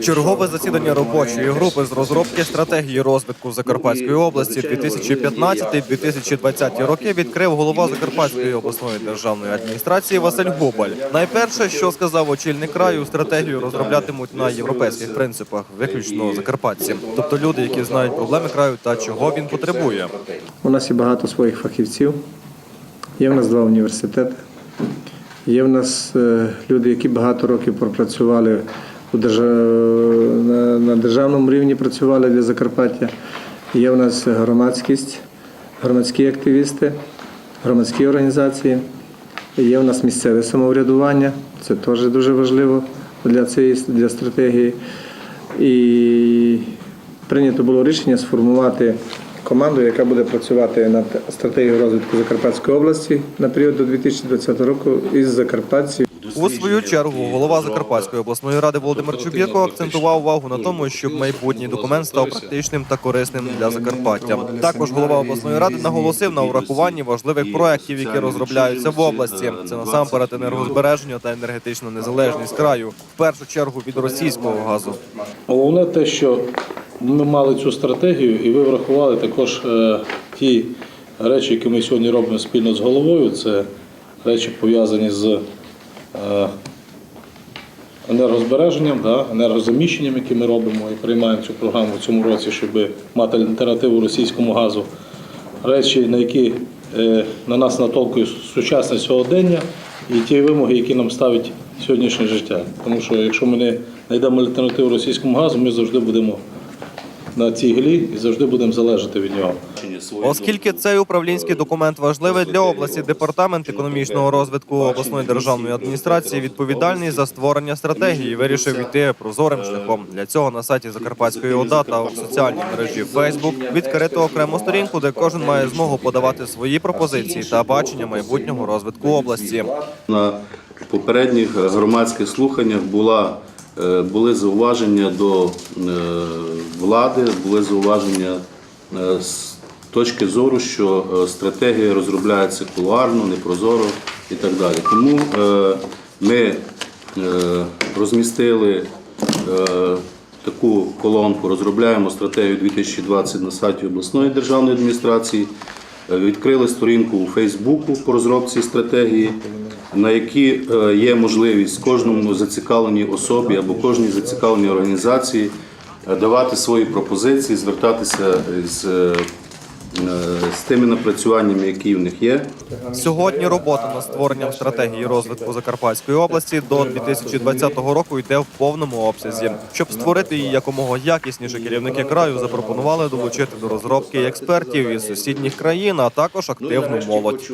Чергове засідання робочої групи з розробки стратегії розвитку Закарпатської області 2015-2020 роки відкрив голова Закарпатської обласної державної адміністрації Василь Гобаль. Найперше, що сказав очільник краю, стратегію розроблятимуть на європейських принципах, виключно закарпатці, тобто люди, які знають проблеми краю та чого він потребує. У нас є багато своїх фахівців. Є в нас два університети. Є в нас е, люди, які багато років пропрацювали. На, державному рівні працювали для Закарпаття. Є в нас громадськість, громадські активісти, громадські організації. Є в нас місцеве самоврядування, це теж дуже важливо для цієї для стратегії. І прийнято було рішення сформувати команду, яка буде працювати над стратегією розвитку Закарпатської області на період до 2020 року із закарпатців. У свою чергу голова Закарпатської обласної ради Володимир Чубірко акцентував увагу на тому, щоб майбутній документ став практичним та корисним для Закарпаття. Також голова обласної ради наголосив на урахуванні важливих проєктів, які розробляються в області. Це насамперед енергозбереження та енергетична незалежність краю, в першу чергу від російського газу. Головне те, що ми мали цю стратегію, і ви врахували також е, ті речі, які ми сьогодні робимо спільно з головою. Це речі пов'язані з енергозбереженням, да, енергозаміщенням, які ми робимо і приймаємо цю програму в цьому році, щоб мати альтернативу російському газу. Речі, на які е, на нас натолкує сучасне сьогодення і ті вимоги, які нам ставить сьогоднішнє життя. Тому що якщо ми не знайдемо альтернативу російському газу, ми завжди будемо на цій глі і завжди будемо залежати від нього. Оскільки цей управлінський документ важливий для області, департамент економічного розвитку обласної державної адміністрації відповідальний за створення стратегії. Вирішив йти прозорим шляхом. Для цього на сайті Закарпатської ОДА та в соціальній мережі Facebook відкрито окрему сторінку, де кожен має змогу подавати свої пропозиції та бачення майбутнього розвитку області. На попередніх громадських слуханнях була, були зауваження до е, влади, були зауваження е, з точки зору, що е, стратегія розробляється кулуарно, непрозоро і так далі. Тому е, ми е, розмістили е, таку колонку, розробляємо стратегію 2020 на сайті обласної державної адміністрації. Е, Відкрили сторінку у Фейсбуку по розробці стратегії, на якій е, є можливість кожному зацікавленій особі або кожній зацікавленій організації е, давати свої пропозиції, звертатися з, е, з тими напрацюваннями, які в них є. Сьогодні робота над створенням стратегії розвитку Закарпатської області до 2020 року йде в повному обсязі. Щоб створити її якомога якісніше, керівники краю запропонували долучити до розробки експертів із сусідніх країн, а також активну молодь.